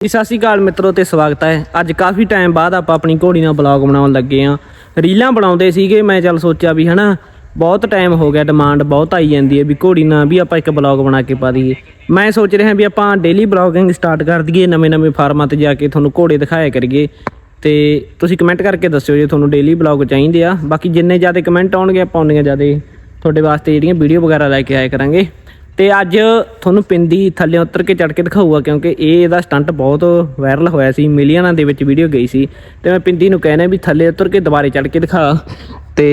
ਜੀ, ਸਤਿ ਸ਼੍ਰੀ ਅਕਾਲ ਮਿੱਤਰੋ ਤੇ ਸਵਾਗਤ ਹੈ। ਅੱਜ ਕਾਫੀ ਟਾਈਮ ਬਾਅਦ ਆਪਾਂ ਆਪਣੀ ਘੋੜੀ ਨਾਲ ਬਲੌਗ ਬਣਾਉਣ ਲੱਗੇ ਆਂ ਰੀਲਾਂ ਬਣਾਉਂਦੇ ਸੀਗੇ, ਮੈਂ ਚੱਲ ਸੋਚਿਆ ਵੀ ਹਨਾ, ਬਹੁਤ ਟਾਈਮ ਹੋ ਗਿਆ ਡਿਮਾਂਡ ਬਹੁਤ ਆਈ ਜਾਂਦੀ ਹੈ ਵੀ ਘੋੜੀ ਨਾਲ ਵੀ ਆਪਾਂ ਇੱਕ ਬਲੌਗ ਬਣਾ ਕੇ ਪਾ ਦਈਏ। ਮੈਂ ਸੋਚ ਰਿਹਾ ਵੀ ਆਪਾਂ ਡੇਲੀ ਬਲੌਗਿੰਗ ਸਟਾਰਟ ਕਰ ਦਈਏ, ਨਵੇਂ-ਨਵੇਂ ਫਾਰਮਾਂ ਤੇ ਜਾ ਕੇ ਤੁਹਾਨੂੰ ਘੋੜੇ ਦਿਖਾਇਆ ਕਰੀਏ। ਤੇ ਤੁਸੀਂ ਕਮੈਂਟ ਕਰਕੇ ਦੱਸਿਓ ਜੇ ਤੁਹਾਨੂੰ ਡੇਲੀ ਬਲੌਗ ਚਾਹੀਦੇ ਆ। ਬਾਕੀ ਜਿੰਨੇ ਜ਼ਿਆਦਾ ਕਮੈਂਟ ਆਉਣਗੇ, ਆਪਾਂ ਉਨੀਆਂ ਜ਼ਿਆਦਾ ਤੁਹਾਡੇ ਵਾਸਤੇ ਜਿਹੜੀਆਂ ਵੀਡੀਓ ਵਗੈਰਾ ਲੈ ਕੇ ਆਇਆ ਕਰਾਂਗੇ। ਤੇ ਅੱਜ ਤੁਹਾਨੂੰ ਪਿੰਦੀ ਥੱਲੇ ਉਤਰ ਕੇ ਚੜ ਕੇ ਦਿਖਾਊਗਾ, ਕਿਉਂਕਿ ਇਹ ਇਹਦਾ ਸਟੰਟ ਬਹੁਤ ਵਾਇਰਲ ਹੋਇਆ ਸੀ, ਮਿਲੀਅਨਾਂ ਦੇ ਵਿੱਚ ਵੀਡੀਓ ਗਈ ਸੀ। ਤੇ ਮੈਂ ਪਿੰਦੀ ਨੂੰ ਕਹਿਣਾ ਵੀ ਥੱਲੇ ਉਤਰ ਕੇ ਦੁਬਾਰੇ ਚੜ ਕੇ ਦਿਖਾ। ਤੇ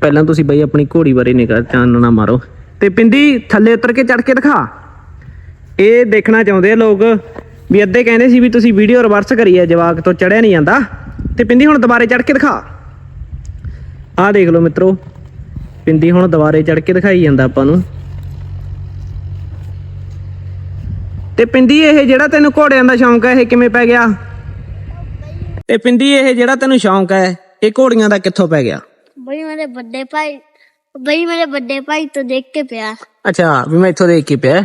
ਪਹਿਲਾਂ ਤੁਸੀਂ ਬਈ ਆਪਣੀ ਘੋੜੀ ਬਾਰੇ ਨਿਗਾਹ ਚਾਨਣਾ ਮਾਰੋ। ਤੇ ਪਿੰਦੀ, ਥੱਲੇ ਉਤਰ ਕੇ ਚੜ ਕੇ ਦਿਖਾ। ਇਹ ਦੇਖਣਾ ਚਾਹੁੰਦੇ ਆ ਲੋਕ ਵੀ ਅੱਧੇ ਕਹਿੰਦੇ ਸੀ ਵੀ ਤੁਸੀਂ ਵੀਡੀਓ ਰਿਵਰਸ ਕਰੀ ਹੈ ਜਵਾਕ ਤੋਂ ਚੜਿਆ ਨਹੀਂ ਜਾਂਦਾ। ਤੇ ਪਿੰਦੀ ਹੁਣ ਦੁਬਾਰੇ ਚੜ ਕੇ ਦਿਖਾ। ਆਹ ਦੇਖ ਲਓ ਮਿੱਤਰੋ, ਪਿੰਦੀ ਹੁਣ ਦੁਬਾਰੇ ਚੜ ਕੇ ਦਿਖਾਈ ਜਾਂਦਾ ਆਪਾਂ ਨੂੰ। ਤੇ ਪਿੰਦੀ ਇਹ ਜਿਹੜਾ ਤੈਨੂੰ ਘੋੜਿਆਂ ਦਾ ਸ਼ੌਂਕ ਹੈ ਇਹ ਕਿਵੇਂ ਪੈ ਗਿਆ? ਤੇ ਪਿੰਦੀ ਇਹ ਜਿਹੜਾ ਤੈਨੂੰ ਸ਼ੌਂਕ ਹੈ ਇਹ ਘੋੜੀਆਂ ਦਾ ਕਿੱਥੋਂ ਪੈ ਗਿਆ? ਬਈ ਮੇਰੇ ਵੱਡੇ ਭਾਈ ਬਈ ਮੇਰੇ ਵੱਡੇ ਭਾਈ ਤੋਂ ਦੇਖ ਕੇ ਪਿਆ। ਅੱਛਾ ਵੀ ਮੈਂ ਇੱਥੋਂ ਦੇਖ ਕੇ ਪਿਆ।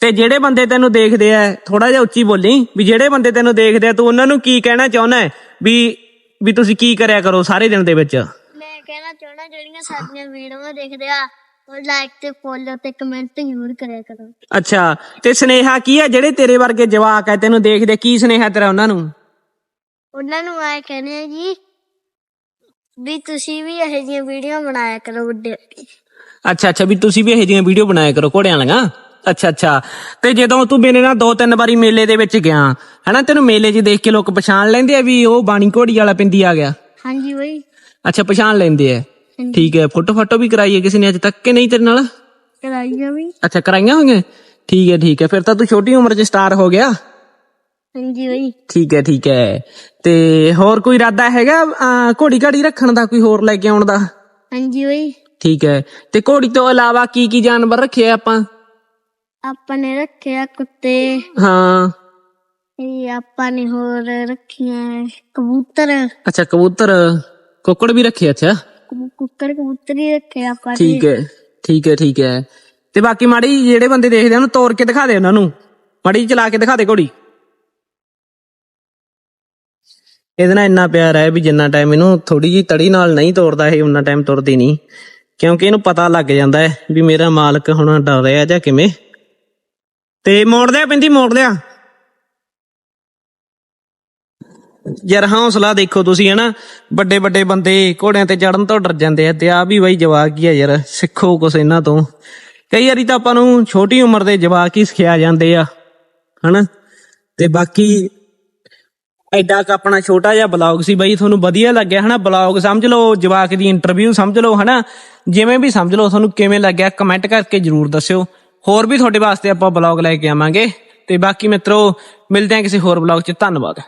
ਤੇ ਜਿਹੜੇ ਬੰਦੇ ਤੈਨੂੰ ਦੇਖਦੇ ਆ ਥੋੜਾ ਜਿਹਾ ਉੱਚੀ ਬੋਲੀ ਵੀ ਜਿਹੜੇ ਬੰਦੇ ਤੈਨੂੰ ਦੇਖਦੇ ਆ ਤੂੰ ਉਹਨਾਂ ਨੂੰ ਕੀ ਕਹਿਣਾ ਚਾਹੁੰਦਾ ਹੈ? ਵੀ ਵੀ ਤੁਸੀਂ ਕੀ ਕਰਿਆ ਕਰੋ ਸਾਰੇ ਦਿਨ ਦੇ ਵਿੱਚ? ਮੈਂ ਕਹਿਣਾ ਚਾਹਣਾ ਜਿਹੜੀਆਂ ਸਾਡੀਆਂ ਵੀਡੀਓਆਂ ਦੇਖਦੇ ਆ ਉਹ ਲਾਈਕ ਤੇ ਫੋਲੋ ਤੇ ਕਮੈਂਟ ਜ਼ਰੂਰ ਕਰਿਆ ਕਰੋ। ਅੱਛਾ ਤੇ ਸਨੇਹਾ ਕੀ ਹੈ ਜਿਹੜੇ ਤੇਰੇ ਵਰਗੇ ਜਵਾਕ ਹੈ? ਤੈਨੂੰ ਦੇਖਦੇ ਕੀ ਸਨੇਹਾ ਤੇਰਾ ਉਹਨਾਂ ਨੂੰ? ਉਹਨਾਂ ਨੂੰ ਆਏ ਕਹਿੰਦੇ ਆ ਜੀ ਵੀ ਤੁਸੀਂ ਵੀ ਇਹੋ ਜਿਹੀਆਂ ਵੀਡੀਓ ਬਣਾਇਆ ਕਰੋ ਵੱਡੇ। ਅੱਛਾ ਅੱਛਾ ਵੀ ਤੁਸੀਂ ਵੀ ਇਹੋ ਜਿਹੀਆਂ ਵੀਡੀਓ ਬਣਾਇਆ ਕਰੋ ਘੋੜਿਆਂ ਵਾਲੀਆਂ? ਅੱਛਾ ਅੱਛਾ। ਤੇ ਜਦੋਂ ਤੂੰ ਮੇਰੇ ਨਾਲ ਦੋ ਤਿੰਨ ਵਾਰੀ ਮੇਲੇ ਦੇ ਵਿੱਚ ਗਿਆ ਹੈਨਾ ਤੈਨੂੰ ਮੇਲੇ 'ਚ ਦੇਖ ਕੇ ਲੋਕ ਪਛਾਣ ਲੈਂਦੇ ਆ ਵੀ ਉਹ ਬਾਣੀ ਘੋੜੀ ਵਾਲਾ ਪਿੰਦੀ ਆ ਗਿਆ? ਹਾਂਜੀ ਬਈ। ਅੱਛਾ ਪਛਾਣ ਲੈਂਦੇ ਆ। ਠੀਕ ਹੈ ਫੋਟੋ ਫੋਟੋ ਵੀ ਕਰਾਈ ਹੈ ਕਿਸੇ ਨੇ ਅੱਜ ਤੱਕ ਕਿ ਨਹੀਂ ਤੇਰੇ ਨਾਲ? ਕਰਾਈਆਂ ਵੀ। ਅੱਛਾ ਕਰਾਈਆਂ ਹੋਈਆਂ? ਠੀਕ ਹੈ ਠੀਕ ਹੈ ਫਿਰ ਤਾਂ ਤੂੰ ਛੋਟੀ ਉਮਰ 'ਚ ਸਟਾਰ ਹੋ ਗਿਆ? ਹਾਂਜੀ ਬਈ। ਠੀਕ ਹੈ ਠੀਕ ਹੈ। ਤੇ ਹੋਰ ਕੋਈ ਇਰਾਦਾ ਹੈਗਾ ਘੋੜੀ ਘਾੜੀ ਰੱਖਣ ਦਾ ਕੋਈ ਹੋਰ ਲੈ ਕੇ ਆਉਣ ਦਾ? ਹਾਂਜੀ ਬਈ। ਠੀਕ ਹੈ। ਤੇ ਘੋੜੀ ਤੋਂ ਇਲਾਵਾ ਕੀ ਕੀ ਜਾਨਵਰ ਰੱਖੇ ਆ ਆਪਾਂ? ਆਪਾਂ ਨੇ ਰੱਖਿਆ ਕੁੱਤੇ। ਹਾਂ। ਇਹ ਆਪਾਂ ਨੇ ਹੋਰ ਰੱਖੀਆਂ ਕਬੂਤਰ। ਅੱਛਾ ਕਬੂਤਰ। ਕੁੱਕੜ ਵੀ ਰੱਖੇ ਅੱਛਾ। ਕਬੂ- ਕਬੂਤਰੀ ਰੱਖੇ ਆਪਾਂ ਨੇ ਠੀਕ ਹੈ ਠੀਕ ਹੈ ਠੀਕ ਹੈ। ਤੇ ਬਾਕੀ ਮਾੜੀ ਜਿਹੜੇ ਬੰਦੇ ਦੇਖਦੇ ਆ, ਉਹਨੂੰ ਤੋੜ ਕੇ ਦਿਖਾ ਦੇ ਉਹਨਾਂ ਨੂੰ। ਮਾੜੀ ਜਿਹੀ ਚਲਾ ਕੇ ਦਿਖਾ ਦੇ ਘੋੜੀ। ਇਹਦੇ ਨਾਲ ਇੰਨਾ ਪਿਆਰ ਹੈ ਵੀ ਜਿੰਨਾ ਟਾਈਮ ਇਹਨੂੰ ਥੋੜੀ ਜਿਹੀ ਤੜੀ ਨਾਲ ਨਹੀਂ ਤੋੜਦਾ ਇਹ, ਉਨਾ ਟਾਈਮ ਤੁਰਦੀ ਨਹੀਂ। ਕਿਉਂਕਿ ਇਹਨੂੰ ਪਤਾ ਲੱਗ ਜਾਂਦਾ ਹੈ ਵੀ ਮੇਰਾ ਮਾਲਕ ਹੁਣ ਡਰ ਰਿਹਾ ਜਾਂ ਕਿਵੇਂ। ਤੇ ਮੋੜ ਲਿਆ ਪੈਂਦੀ ਮੋੜ ਲਿਆ ਯਾਰ ਹੌਸਲਾ ਦੇਖੋ ਤੁਸੀਂ, ਹਨਾ? ਵੱਡੇ ਵੱਡੇ ਬੰਦੇ ਘੋੜਿਆਂ ਤੇ ਚੜਨ ਤੋਂ ਡਰ ਜਾਂਦੇ ਆ ਤੇ ਆ ਵੀ ਬਾਈ ਜਵਾਕ ਹੀ ਆ ਯਾਰ, ਸਿੱਖੋ ਕੁਛ ਇਹਨਾਂ ਤੋਂ। ਕਈ ਵਾਰੀ ਤਾਂ ਆਪਾਂ ਨੂੰ ਛੋਟੀ ਉਮਰ ਦੇ ਜਵਾਕ ਹੀ ਸਿਖਿਆ ਜਾਂਦੇ ਆ, ਹਨਾ? ਤੇ ਬਾਕੀ ਐਡਾ ਕ ਆਪਣਾ ਛੋਟਾ ਜਿਹਾ ਬਲੌਗ ਸੀ ਬਾਈ, ਤੁਹਾਨੂੰ ਵਧੀਆ ਲੱਗਿਆ, ਹਨਾ? ਬਲੌਗ ਸਮਝ ਲਓ, ਜਵਾਕ ਦੀ ਇੰਟਰਵਿਊ ਸਮਝ ਲਓ, ਹਨਾ? ਜਿਵੇਂ ਵੀ ਸਮਝ ਲਓ, ਤੁਹਾਨੂੰ ਕਿਵੇਂ ਲੱਗਿਆ ਕਮੈਂਟ ਕਰਕੇ ਜਰੂਰ ਦੱਸਿਓ। ਹੋਰ ਵੀ ਤੁਹਾਡੇ ਵਾਸਤੇ ਆਪਾਂ ਬਲੌਗ ਲੈ ਕੇ ਆਵਾਂਗੇ। ਤੇ ਬਾਕੀ ਮਿੱਤਰੋ, ਮਿਲਦੇ ਹਾਂ ਕਿਸੇ ਹੋਰ ਬਲੌਗ 'ਚ। ਧੰਨਵਾਦ।